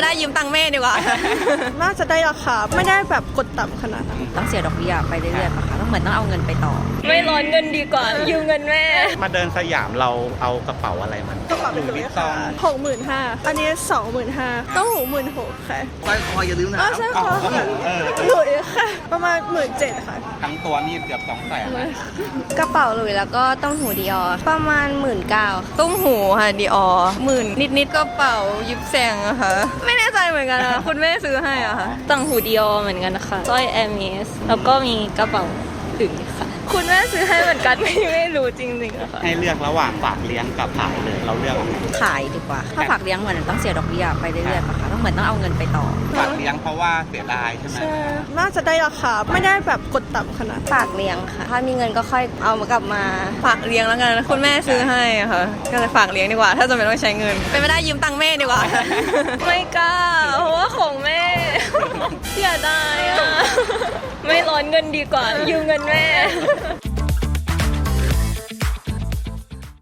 ไม่ได้ยืมตังค์แม่ดีกว่า น่าจะได้ราคาไม่ได้แบบกดต่ำขนาดนั้นต้องเสียดอกเบี้ยไปเรื่อยๆปะคะต้องเหมือนต้องเอาเงินไปต่อ ไม่ร้อนเงินดีกว่ายืมเงินแม่ มาเดินสยามเราเอากระเป๋าอะไรมันกระเป๋าเป็นหลุยส์วิตองหกหมื่นห้าอันนี้สองหมื่นห้าต้องหกหมื่นหกค่ะสร้อยคออย่าลืมนะอ้าวใช่ค่ะเออหลุยค่ะ ประมาณหมื่นเจ็ดค่ะ ทั้งตัวนี่เกือบสองแสนกระเป๋าหลุยแล้วก็ต้องหูดีออประมาณหมื่นเก้าตุ้มหูค่ะดีออหมื่นนิดนิดๆกระเป๋ายิบแซงอะค่ะ ไม่แน่ใจเหมือนกันนะคุณแม่ซื้อให้อะค่ะตังหูดีออเหมือนกันนะคะสร้อยแอมเมสแล้วก็มีกระเป๋า ถึงค่ะ คุณแม่ซื้อให้เหมือนกันไม่ไม่รู้จริงๆอะค่ะ ให้เลือกระหว่างฝากเลี้ยงกับขายเลยเราเลือกขายดีกว่า ถ้าฝากเลี้ยงเหมือนต้องเสียดอกเบี้ยไปเรื่อยๆปะคะต้องเหมือนต้องเอาเงินไปต่อ ฝากเลี้ยงเพราะว่าเสียดายใช่ไหมใช่น่าจะได้ราคาไม่ได้แบบกดต่ำขนาดนั้นฝากเลี้ยงค่ะ ถ้ามีเงินก็ค่อยเอามากลับมา ฝากเลี้ยงแล้วกันคุณแม่ซื้อให้อะค่ะ ก็เลยฝากเลี้ยงดีกว่า ถ้าจะเป็นต้องใช้เงิน เป็นไม่ได้ยืมตังค์แม่ดีกว่า ไม่กล้าเพราะว่าของแม่ เสียดายอะไม่ร้ อนเงินดีกว่ายืมเงินแม่